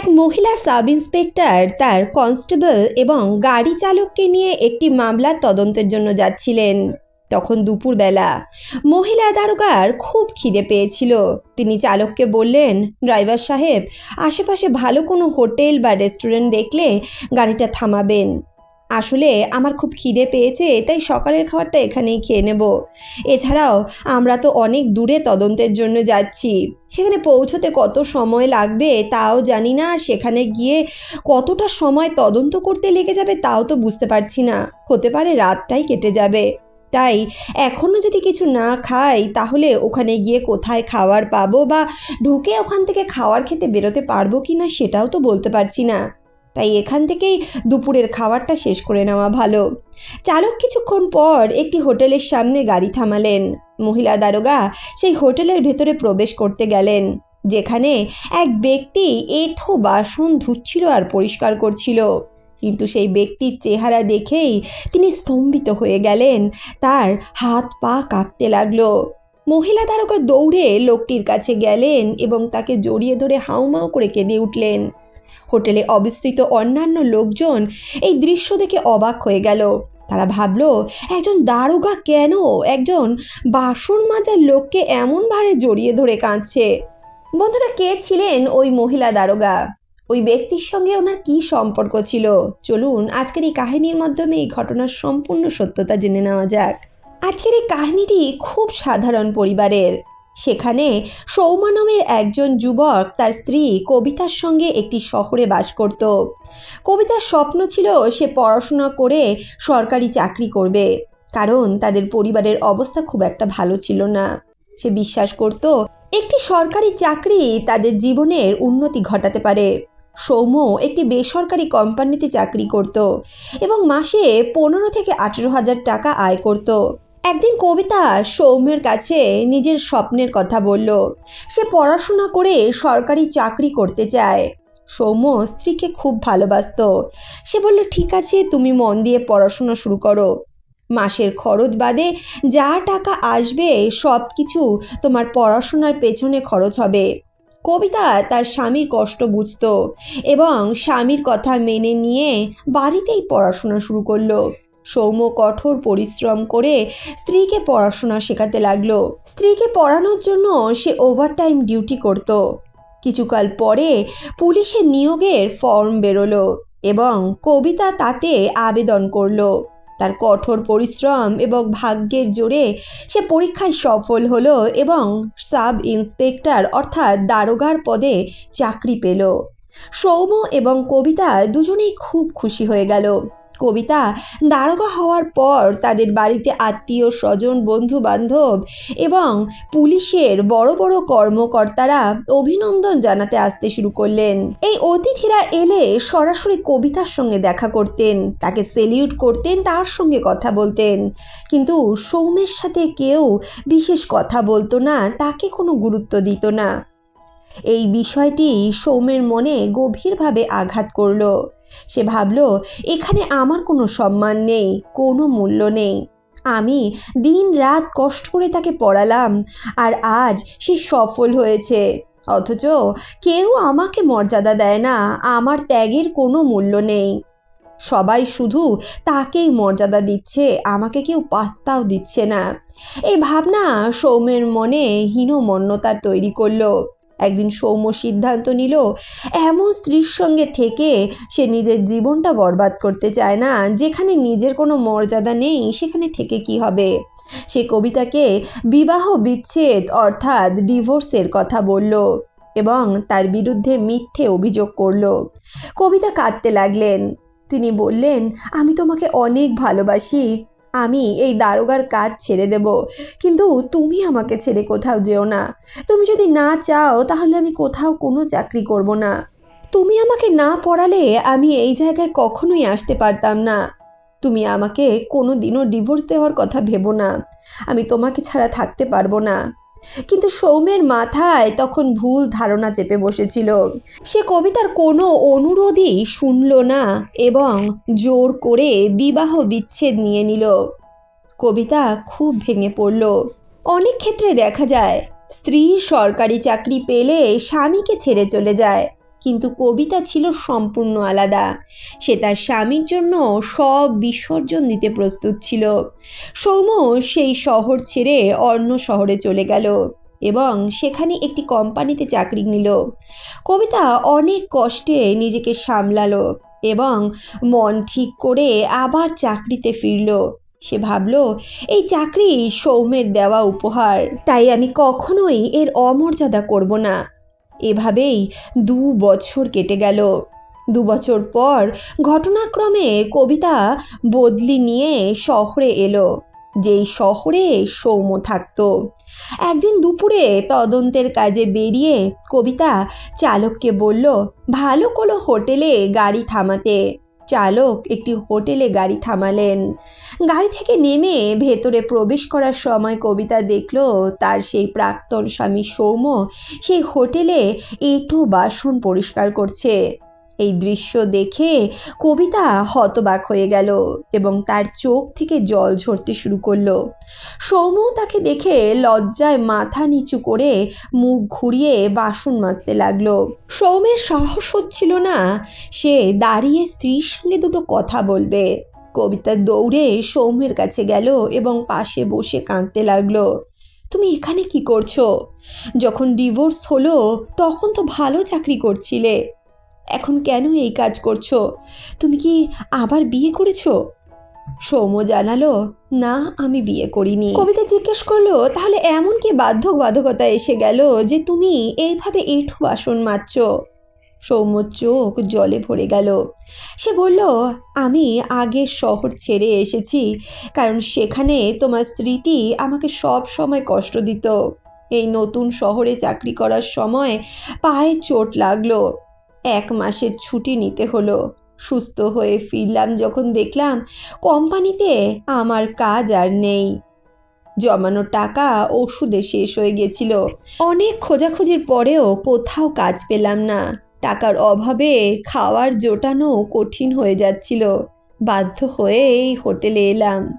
এক মহিলা sub inspector তার কনস্টেবল এবং গাড়ি চালককে নিয়ে একটি মামলার তদন্তের জন্য যাচ্ছিলেন। তখন দুপুরবেলা মহিলা দারোগার খুব খিদে পেয়েছিল। তিনি চালককে বললেন, ড্রাইভার সাহেব, আশেপাশে ভালো কোনো হোটেল বা রেস্টুরেন্ট দেখলে গাড়িটা থামাবেন। আসলে আমার খুব খিদে পেয়েছে, তাই সকালের খাবারটা এখানেই খেয়ে নেব। এছাড়াও আমরা তো অনেক দূরে তদন্তের জন্য যাচ্ছি। সেখানে পৌঁছতে কত সময় লাগবে তাও জানি না, আর সেখানে গিয়ে কতটা সময় তদন্ত করতে লেগে যাবে তাও তো বুঝতে পারছি না। হতে পারে রাতটাই কেটে যাবে। তাই এখনও যদি কিছু না খাই, তাহলে ওখানে গিয়ে কোথায় খাবার পাবো বা ঢুকে ওখান থেকে খাওয়ার খেতে বেরোতে পারব কি না সেটাও তো বলতে পারছি না। তাই এখান থেকেই দুপুরের খাবারটা শেষ করে নেওয়া ভালো। চালক কিছুক্ষণ পর একটি হোটেলের সামনে গাড়ি থামালেন। মহিলা দারোগা সেই হোটেলের ভেতরে প্রবেশ করতে গেলেন, যেখানে এক ব্যক্তি এঁঠো বাসন ধুচ্ছিল আর পরিষ্কার করছিল। কিন্তু সেই ব্যক্তির চেহারা দেখেই তিনি স্তম্ভিত হয়ে গেলেন, তার হাত পা কাঁপতে লাগল। মহিলা তারকা দৌড়ে লোকটির কাছে গেলেন এবং তাকে জড়িয়ে ধরে হাউমাউ করে কেঁদে উঠলেন। হোটেলে অবস্থিত অন্যান্য লোকজন এই দৃশ্য দেখে অবাক হয়ে গেল। তারা ভাবলো, একজন দারোগা কেন? একজন বাসন মাজার লোককে এমন ভারে জড়িয়ে ধরে কাঁদছে। বন্ধুরা, কে ছিলেন ওই মহিলা দারোগা? ওই ব্যক্তির সঙ্গে ওনার কি সম্পর্ক ছিল? চলুন আজকের এই কাহিনীর মাধ্যমে এই ঘটনার সম্পূর্ণ সত্যতা জেনে নেওয়া যাক। আজকের এই কাহিনীটি খুব সাধারণ পরিবারের। সেখানে সৌমা নামের একজন যুবক তার স্ত্রী কবিতার সঙ্গে একটি শহরে বাস করত। কবিতার স্বপ্ন ছিল সে পড়াশোনা করে সরকারি চাকরি করবে, কারণ তাদের পরিবারের অবস্থা খুব একটা ভালো ছিল না। সে বিশ্বাস করত একটি সরকারি চাকরি তাদের জীবনের উন্নতি ঘটাতে পারে। সৌম্য একটি বেসরকারি কোম্পানিতে চাকরি করত এবং মাসে পনেরো থেকে আঠেরো হাজার টাকা আয় করত। একদিন কবিতা সৌম্যের কাছে নিজের স্বপ্নের কথা বলল। সে পড়াশোনা করে সরকারি চাকরি করতে চায়। সৌম্য স্ত্রীকে খুব ভালোবাসত। সে বলল, ঠিক আছে, তুমি মন দিয়ে পড়াশোনা শুরু করো। মাসের খরচ বাদে যা টাকা আসবে, সব কিছু তোমার পড়াশোনার পেছনে খরচ হবে। কবিতা তার স্বামীর কষ্ট বুঝত এবং স্বামীর কথা মেনে নিয়ে বাড়িতেই পড়াশোনা শুরু করল। সৌম্য কঠোর পরিশ্রম করে স্ত্রীকে পড়াশোনা শেখাতে লাগল। স্ত্রীকে পড়ানোর জন্য সে ওভারটাইম ডিউটি করত। কিছুকাল পরে পুলিশের নিয়োগের ফর্ম বেরোলো এবং কবিতা তাতে আবেদন করল। তার কঠোর পরিশ্রম এবং ভাগ্যের জোরে সে পরীক্ষায় সফল হলো এবং সাব ইন্সপেক্টর অর্থাৎ দারোগার পদে চাকরি পেল। সৌম্য এবং কবিতা দুজনেই খুব খুশি হয়ে গেল। কবিতা দারোগা হওয়ার পর তাদের বাড়িতে আত্মীয়, স্বজন বন্ধু বান্ধব এবং পুলিশের বড় বড় কর্মকর্তারা অভিনন্দন জানাতে আসতে শুরু করলেন। এই অতিথিরা এলে সরাসরি কবিতার সঙ্গে দেখা করতেন, তাকে সেলিউট করতেন, তার সঙ্গে কথা বলতেন। কিন্তু সৌমের সাথে কেউ বিশেষ কথা বলতো না, তাকে কোনো গুরুত্ব দিত না। এই বিষয়টি সৌমের মনে গভীরভাবে আঘাত করল। সে ভাবল, এখানে আমার কোনো সম্মান নেই, কোনো মূল্য নেই। আমি দিন রাত কষ্ট করে তাকে পড়ালাম, আর আজ সে সফল হয়েছে। অথচ কেউ আমাকে মর্যাদা দেয় না, আমার ত্যাগের কোনো মূল্য নেই। সবাই শুধু তাকেই মর্যাদা দিচ্ছে, আমাকে কেউ পাত্তাও দিচ্ছে না। এই ভাবনা সৌমের মনে হীনমন্যতার তৈরি করল। একদিন সৌম্য সিদ্ধান্ত নিল, এমন স্ত্রীর সঙ্গে থেকে সে নিজের জীবনটা বরবাদ করতে চায় না। যেখানে নিজের কোনো মর্যাদা নেই, সেখানে থেকে কি হবে? সে কবিতাকে বিবাহ বিচ্ছেদ অর্থাৎ ডিভোর্সের কথা বলল এবং তার বিরুদ্ধে মিথ্যে অভিযোগ করল। কবিতা কাঁদতে লাগলেন। তিনি বললেন, আমি তোমাকে অনেক ভালোবাসি। আমি এই দারোগার কাজ ছেড়ে দেব। কিন্তু তুমি আমাকে ছেড়ে কোথাও যেও না। তুমি যদি না চাও, তাহলে আমি কোথাও কোনো চাকরি করব না। তুমি আমাকে না পড়ালে আমি এই জায়গায় কখনোই আসতে পারতাম না। তুমি আমাকে কোনো দিনও ডিভোর্স দেওয়ার কথা ভেবো না। আমি তোমাকে ছাড়া থাকতে পারব না। কিন্তু সৌমের মাথায় তখন ভুল ধারণা চেপে বসেছিল। সে কবিতার কোনো অনুরোধই শুনল না এবং জোর করে বিবাহ বিচ্ছেদ নিয়ে নিল। কবিতা খুব ভেঙে পড়ল। অনেক ক্ষেত্রে দেখা যায়, স্ত্রী সরকারি চাকরি পেলে স্বামীকে ছেড়ে চলে যায়। কিন্তু কবিতা ছিল সম্পূর্ণ আলাদা। সে তার স্বামীর জন্য সব বিসর্জন দিতে প্রস্তুত ছিল। সৌম সেই শহর ছেড়ে অন্য শহরে চলে গেল এবং সেখানে একটি কোম্পানিতে চাকরি নিল। কবিতা অনেক কষ্টে নিজেকে সামলালো এবং মন ঠিক করে আবার চাকরিতে ফিরল। সে ভাবল, এই চাকরি সৌমের দেওয়া উপহার, তাই আমি কখনোই এর অমর্যাদা করব না। এভাবেই দু বছর কেটে গেল। দু বছর পর ঘটনাক্রমে কবিতা বদলি নিয়ে শহরে এলো, যেই শহরে সৌম্য থাকত। একদিন দুপুরে তদন্তের কাজে বেরিয়ে কবিতা চালককে বলল, ভালো কোনো হোটেলে গাড়ি থামাতে। চালক একটি হোটেলে গাড়ি থামালেন। গাড়ি থেকে নেমে ভেতরে প্রবেশ করার সময় কবিতা দেখল, তার সেই প্রাক্তন স্বামী সৌম্য সেই হোটেলে এঁটো বাসন পরিষ্কার করছে। এই দৃশ্য দেখে কবিতা হতবাক হয়ে গেল এবং তার চোখ থেকে জল ঝরতে শুরু করল। সৌম্য তাকে দেখে লজ্জায় মাথা নিচু করে মুখ ঘুরিয়ে বাসন মাজতে লাগল। সৌমের সাহস হচ্ছিল না, সে দাঁড়িয়ে স্ত্রীর সঙ্গে দুটো কথা বলবে। কবিতা দৌড়ে সৌমের কাছে গেল এবং পাশে বসে কাঁদতে লাগল। তুমি এখানে কি করছ? যখন ডিভোর্স হলো, তখন তো ভালো চাকরি করছিলে। এখন কেন এই কাজ করছ? তুমি কি আবার বিয়ে করেছ? সৌম্য জানালো, না, আমি বিয়ে করিনি। কবিতা জিজ্ঞেস করল, তাহলে এমন কি বাধ্যক বাধকতা এসে গেল যে তুমি এইভাবে এঁঠো বাসন মাজছ? সৌম্য চোখ জলে ভরে গেল। সে বলল, আমি আগের শহর ছেড়ে এসেছি, কারণ সেখানে তোমার স্মৃতি আমাকে সব সময় কষ্ট দিত। এই নতুন শহরে চাকরি করার সময় পায়ে চোট লাগল। এক মাসের ছুটি নিতে হলো। সুস্থ হয়ে ফিরলাম যখন দেখলাম কোম্পানিতে আমার কাজ আর নেই। জমানো টাকা ওষুধে শেষ হয়ে গেছিল। অনেক খোঁজাখুঁজির পরেও কোথাও কাজ পেলাম না। টাকার অভাবে খাওয়ার জোটানো কঠিন হয়ে যাচ্ছিল। বাধ্য হয়ে এই হোটেলে এলাম।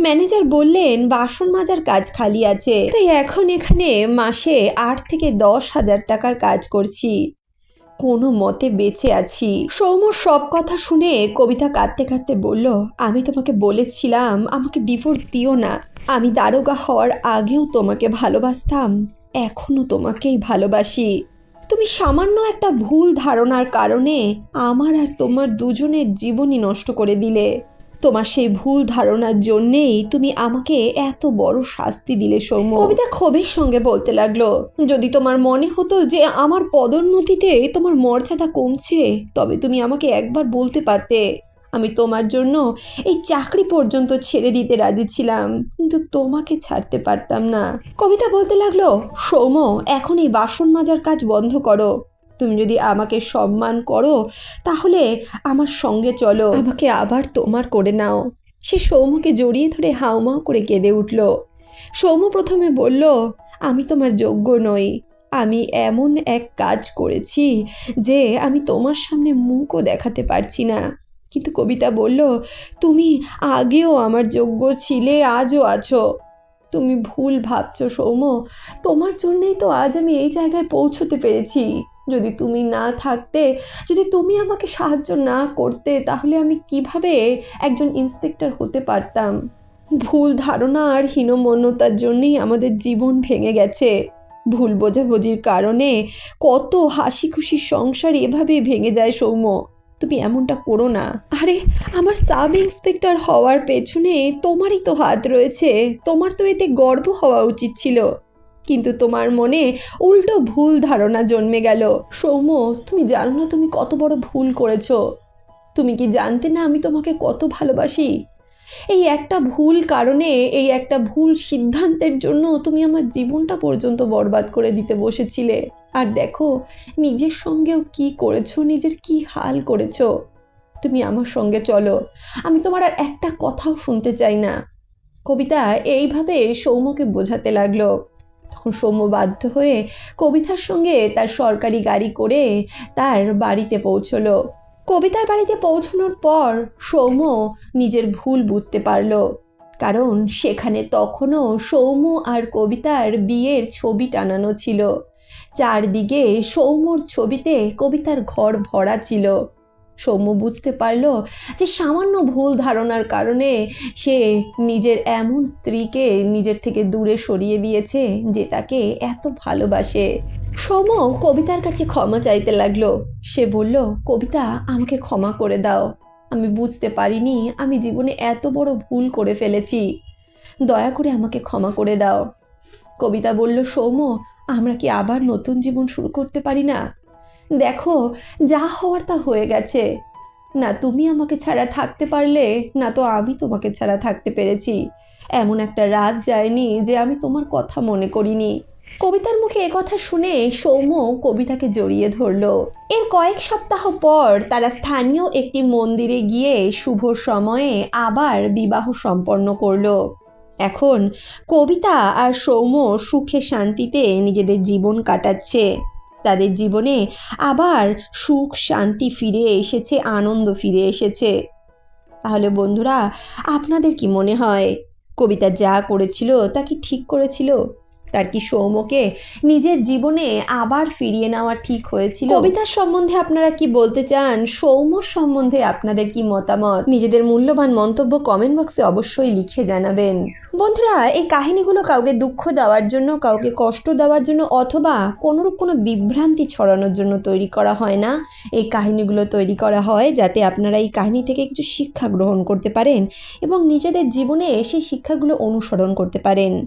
ম্যানেজার বললেন, বাসন মাজার কাজ খালি আছে। তাই এখন এখানে মাসে আট থেকে দশ হাজার টাকার কাজ করছি। কোনো মতে বেঁচে আছি। সৌম্যর সব কথা শুনে কবিতা কাঁদতে কাঁদতে বলল, আমি তোমাকে বলেছিলাম, আমাকে ডিভোর্স দিও না। আমি দারোগা হওয়ার আগেও তোমাকে ভালোবাসতাম এখনও তোমাকেই ভালোবাসি। তুমি সামান্য একটা ভুল ধারণার কারণে আমার আর তোমার দুজনের জীবনই নষ্ট করে দিলে। তোমার সেই ভুল ধারণার জন্যেই তুমি আমাকে এত বড় শাস্তি দিলে, সৌম্য। কবিতা ক্ষোভের সঙ্গে বলতে লাগল, যদি তোমার মনে হতো যে আমার পদোন্নতিতে তোমার মর্যাদা কমছে, তবে তুমি আমাকে একবার বলতে পারতে। আমি তোমার জন্য এই চাকরি পর্যন্ত ছেড়ে দিতে রাজি ছিলাম, কিন্তু তোমাকে ছাড়তে পারতাম না। কবিতা বলতে লাগল, সৌম্য, এখন এই বাসন মাজার কাজ বন্ধ করো। তুমি যদি আমাকে সম্মান করো, তাহলে আমার সঙ্গে চলো। আমাকে আবার তোমার করে নাও। সে সৌম্যকে জড়িয়ে ধরে হাউমাউ করে কেঁদে উঠল। সৌম্য প্রথমে বলল, আমি তোমার যোগ্য নই। আমি এমন এক কাজ করেছি যে আমি তোমার সামনে মুখও দেখাতে পারছি না। কিন্তু কবিতা বলল, তুমি আগেও আমার যোগ্য ছিলে, আজও আছো। তুমি ভুল ভাবছ সৌম্য। তোমার জন্যেই তো আজ আমি এই জায়গায় পৌঁছতে পেরেছি। যদি তুমি না থাকতে, যদি তুমি আমাকে সাহায্য না করতে, তাহলে আমি কীভাবে একজন ইন্সপেক্টর হতে পারতাম? ভুল ধারণা আর হীনমন্যতার জন্যেই আমাদের জীবন ভেঙে গেছে। ভুল বোঝাবুঝির কারণে কত হাসি খুশি সংসার এভাবে ভেঙে যায় সৌম্য। তুমি এমনটা করো না। আরে, আমার সাব ইন্সপেক্টর হওয়ার পেছনে তোমারই তো হাত রয়েছে। তোমার তো এতে গর্ব হওয়া উচিত ছিল। কিন্তু তোমার মনে উল্টো ভুল ধারণা জন্মে গেল। সৌম্য, তুমি জানো না তুমি কত বড় ভুল করেছ। তুমি কি জানতে না আমি তোমাকে কত ভালোবাসি? এই একটা ভুল কারণে, এই একটা ভুল সিদ্ধান্তের জন্য তুমি আমার জীবনটা পর্যন্ত বরবাদ করে দিতে বসেছিলে। আর দেখো, নিজের সঙ্গেও কি করেছ, নিজের কি হাল করেছ? তুমি আমার সঙ্গে চলো। আমি তোমার আর একটা কথাও শুনতে চাই না। কবিতা, এইভাবে সৌম্যকে বোঝাতে লাগল। তখন সৌম্য বাধ্য হয়ে কবিতার সঙ্গে তার সরকারি গাড়ি করে তার বাড়িতে পৌঁছলো। কবিতার বাড়িতে পৌঁছানোর পর সৌম্য নিজের ভুল বুঝতে পারল। কারণ সেখানে তখনও সৌম্য আর কবিতার বিয়ের ছবি টানানো ছিল। চারদিকে সৌম্যর ছবিতে কবিতার ঘর ভরা ছিল। সৌম্য বুঝতে পারল যে সামান্য ভুল ধারণার কারণে সে নিজের এমন স্ত্রীকে নিজের থেকে দূরে সরিয়ে দিয়েছে যে তাকে এত ভালোবাসে। সৌম্য কবিতার কাছে ক্ষমা চাইতে লাগল। সে বলল, কবিতা, আমাকে ক্ষমা করে দাও। আমি বুঝতে পারিনি আমি জীবনে এত বড় ভুল করে ফেলেছি। দয়া করে আমাকে ক্ষমা করে দাও। কবিতা বলল, সৌম্য, আমরা কি আবার নতুন জীবন শুরু করতে পারি না? দেখো, যা হওয়ার তা হয়ে গেছে। না তুমি আমাকে ছাড়া থাকতে পারলে, না তো আমি তোমাকে ছাড়া থাকতে পেরেছি। এমন একটা রাত যায়নি যে আমি তোমার কথা মনে করিনি। কবিতার মুখে কথা শুনে সৌম্য কবিতাকে জড়িয়ে ধরলো। এর কয়েক সপ্তাহ পর তারা স্থানীয় একটি মন্দিরে গিয়ে শুভ সময়ে আবার বিবাহ সম্পন্ন করল। এখন কবিতা আর সৌম্য সুখে শান্তিতে নিজেদের জীবন কাটাচ্ছে। তাদের জীবনে আবার সুখ, শান্তি ফিরে এসেছে, আনন্দ ফিরে এসেছে। তাহলে বন্ধুরা, আপনাদের কি মনে হয়? কবিতা যা করেছিল তা কি ঠিক করেছিল? তার কি সৌম্যকে নিজের জীবনে আবার ফিরিয়ে নেওয়া ঠিক হয়েছিল? কবিতার সম্বন্ধে আপনারা কি বলতে চান? সৌম্যর সম্বন্ধে আপনাদের কি মতামত? নিজেদের মূল্যবান মন্তব্য কমেন্ট বক্সে অবশ্যই লিখে জানাবেন। বন্ধুরা, এই কাহিনীগুলো কাউকে দুঃখ দেওয়ার জন্য, কাউকে কষ্ট দেওয়ার জন্য অথবা কোনোরূপ কোনো বিভ্রান্তি ছড়ানোর জন্য তৈরি করা হয় না। এই কাহিনীগুলো তৈরি করা হয় যাতে আপনারা এই কাহিনী থেকে কিছু শিক্ষা গ্রহণ করতে পারেন এবং নিজেদের জীবনে সেই শিক্ষাগুলো অনুসরণ করতে পারেন।